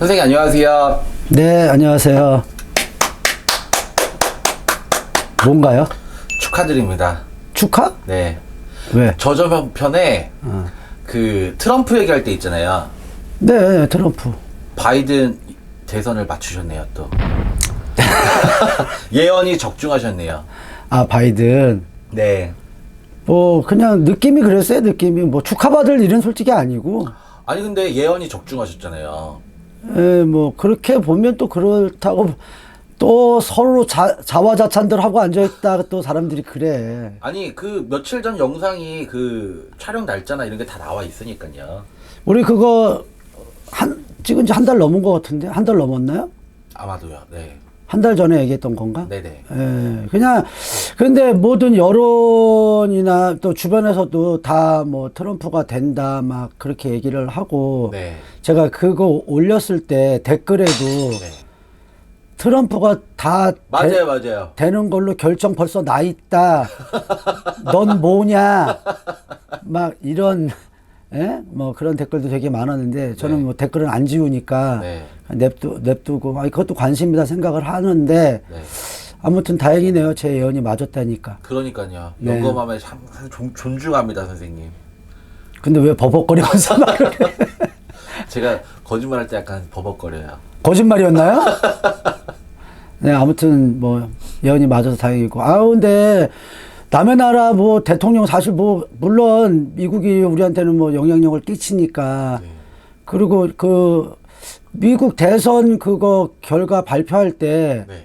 선생님 안녕하세요. 네, 안녕하세요. 뭔가요? 축하드립니다. 축하? 네. 왜? 저저편에 어. 그 트럼프 얘기할 때 있잖아요. 네, 트럼프. 바이든 대선을 맞추셨네요, 또. 예언이 적중하셨네요. 아, 바이든. 네. 뭐, 그냥 느낌이 그랬어요, 느낌이. 뭐, 축하받을 일은 솔직히 아니고. 아니 근데 예언이 적중하셨잖아요. 에, 뭐, 그렇게 보면 또 그렇다고 또 서로 자, 자화자찬들 하고 앉아있다 또 사람들이 그래. 아니 그 며칠 전 영상이 그 촬영 날짜나 이런 게 다 나와 있으니까요. 우리 그거 한, 찍은 지 한 달 넘은 것 같은데? 한 달 넘었나요? 아마도요. 네. 한 달 전에 얘기했던 건가? 네네. 예, 그냥, 근데 모든 여론이나 또 주변에서도 다 뭐 트럼프가 된다 막 그렇게 얘기를 하고 네. 제가 그거 올렸을 때 댓글에도 네. 트럼프가 다 맞아요, 맞아요. 되, 는 걸로 결정 벌써 나 있다. 넌 뭐냐? 막 이런, 예? 뭐 그런 댓글도 되게 많았는데 저는 네. 뭐 댓글은 안 지우니까 네. 냅두, 냅두고, 아, 그것도 관심이다 생각을 하는데 네. 아무튼 다행이네요. 제 예언이 맞았다니까. 그러니까요. 네. 영검함에 참 존- 존중합니다, 선생님. 근데 왜 버벅거리면서 말을 해? 제가 거짓말할 때 약간 버벅거려요. 거짓말이었나요? 네, 아무튼 뭐 예언이 맞아서 다행이고. 아, 근데 남의 나라 뭐 대통령 사실 뭐 물론 미국이 우리한테는 뭐 영향력을 끼치니까 네. 그리고 그 미국 대선 그거 결과 발표할 때 네.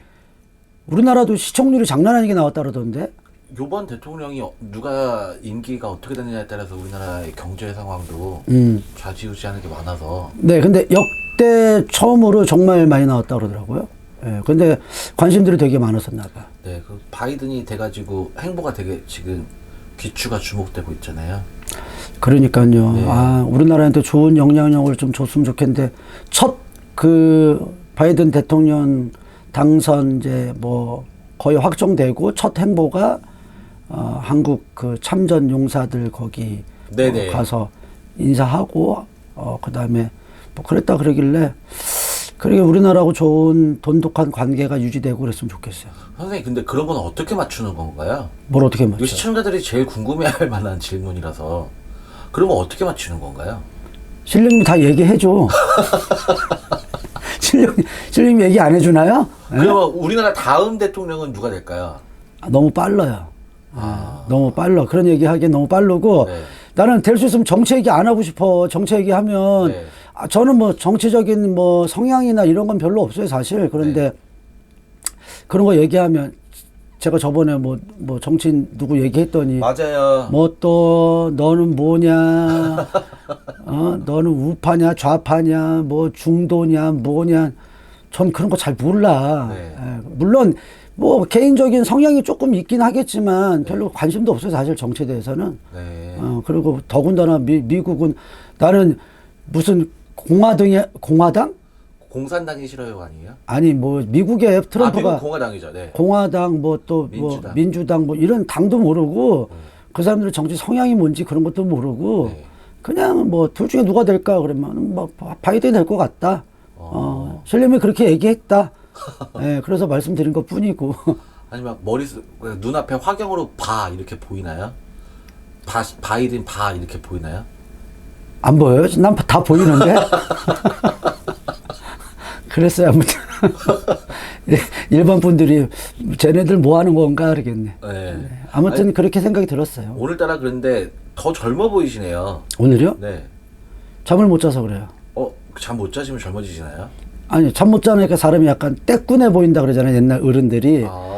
우리나라도 시청률이 장난 아니게 나왔다 그러던데. 요번 대통령이 어- 누가 임기가 어떻게 되느냐에 따라서 우리나라의 경제 상황도 음. 좌지우지하는 게 많아서 네, 근데 역대 처음으로 정말 많이 나왔다 그러더라고요. 예, 근데 관심들이 되게 많았었나 봐. 네, 그 바이든이 돼가지고 행보가 되게 지금 귀추가 주목되고 있잖아요. 그러니까요. 네. 아, 우리나라한테 좋은 영향력을 좀 줬으면 좋겠는데 첫 그 바이든 대통령 당선 이제 뭐 거의 확정되고 첫 행보가 어, 한국 그 참전 용사들 거기. 어, 가서 인사하고 어 그다음에 뭐 그랬다 그러길래 그러게 우리나라하고 좋은 돈독한 관계가 유지되고 그랬으면 좋겠어요. 선생님, 근데 그런 건 어떻게 맞추는 건가요? 뭘 어떻게 이 맞죠? 시청자들이 제일 궁금해할 만한 질문이라서 그런 거 어떻게 맞추는 건가요? 실령님 다 얘기해줘. 실령, 실령님 얘기 안 해주나요? 예? 그러면 우리나라 다음 대통령은 누가 될까요? 아, 너무 빨라요. 예, 너무 빨라. 그런 얘기 하기엔 너무 빠르고 네. 나는 될 수 있으면 정치 얘기 안 하고 싶어. 정치 얘기 하면 네. 아, 저는 뭐 정치적인 뭐 성향이나 이런 건 별로 없어요, 사실. 그런데 네. 그런 거 얘기하면 제가 저번에 뭐, 뭐 정치인 누구 얘기했더니 맞아요. 뭐 또 너는 뭐냐, 어, 너는 우파냐, 좌파냐, 뭐 중도냐, 뭐냐, 전 그런 거 잘 몰라. 네. 예, 물론 뭐 개인적인 성향이 조금 있긴 하겠지만 별로 관심도 없어요, 사실 정치에 대해서는. 네. 어, 그리고 더군다나 미, 미국은 나는 무슨 공화당이 공화당? 공산당이 싫어요 아니에요? 아니 뭐 미국의 아, 트럼프가 미국 공화당이죠. 네. 공화당 뭐 또뭐 민주당. 민주당 뭐 이런 당도 모르고 그 사람들의 정치 성향이 뭔지 그런 것도 모르고 네. 그냥 뭐 둘 중에 누가 될까 그러면 뭐 바- 바이든이 될 것 같다. 어, 실님이 그렇게 얘기했다. 예, 그래서 말씀드린 것 뿐이고. 아니 막 머리 눈앞에 화경으로 봐 이렇게 보이나요? 바, 바이든 봐 이렇게 보이나요? 안 보여요? 난 다 보이는데? 그랬어요, 아무튼. 일반 분들이 쟤네들 뭐 하는 건가 그러겠네. 네. 아무튼 그렇게 생각이 들었어요. 오늘따라 그런데 더 젊어 보이시네요. 오늘요? 네. 잠을 못 자서 그래요. 어, 잠 못 자시면 젊어지시나요? 아니, 잠 못 자니까 사람이 약간 떼꾸내 보인다 그러잖아요, 옛날 어른들이. 아,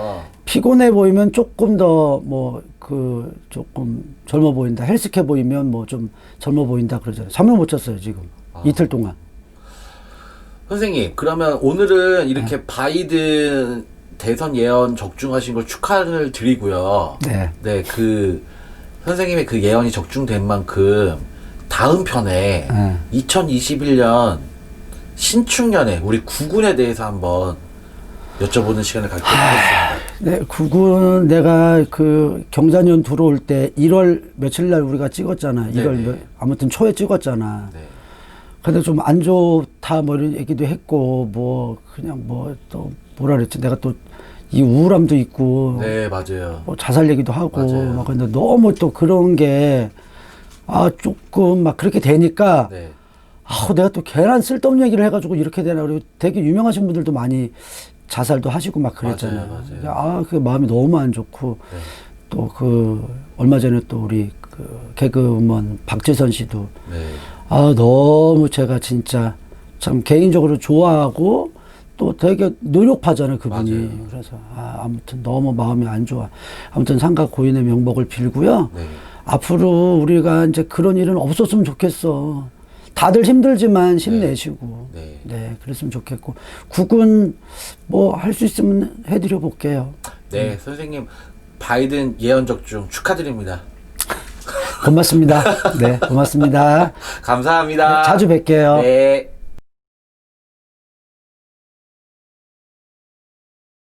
피곤해 보이면 조금 더 뭐 그 조금 젊어 보인다. 헬스케 보이면 뭐 좀 젊어 보인다 그러잖아요. 잠을 못 잤어요, 지금. 이틀 동안. 선생님, 그러면 오늘은 네. 이렇게 바이든 대선 예언 적중하신 걸 축하를 드리고요. 네. 네, 그 선생님의 그 예언이 적중된 만큼 다음 편에 네. 2021년 신축년에 우리 구군에 대해서 한번 여쭤보는 시간을 갖도록 하겠습니다. 네, 구군 내가 그 경자년 들어올 때 1월 며칠 날 우리가 찍었잖아. 1월 네네. 몇- 아무튼 초에 찍었잖아. 네. 근데 좀 안 좋다 뭐 이런 얘기도 했고 뭐 그냥 뭐 또 뭐라 그랬지 내가 또 이 우울함도 있고 네, 맞아요. 뭐 자살 얘기도 하고 맞아요. 막 근데 너무 또 그런 게 아 조금 막 그렇게 되니까 네. 아 내가 또 걔란 쓸데없는 얘기를 해가지고 이렇게 되나 그리고 되게 유명하신 분들도 많이 자살도 하시고 막 그랬잖아요. 맞아요, 맞아요. 아, 그 마음이 너무 안 좋고 네. 또그 얼마 전에 또 우리 그 개그우먼 박재선 씨도 네. 아 너무 제가 진짜 참 개인적으로 좋아하고 또 되게 노력하잖아요 그분이 맞아요. 그래서 아, 아무튼 너무 마음이 안 좋아 아무튼 상가 고인의 명복을 빌고요 네. 앞으로 우리가 이제 그런 일은 없었으면 좋겠어 다들 힘들지만 힘내시고 네. 네 그랬으면 좋겠고 국은 뭐 할 수 있으면 해드려 볼게요 네, 선생님 바이든 예언 적중 축하드립니다. 고맙습니다 네 고맙습니다 감사합니다. 네, 자주 뵐게요. 네.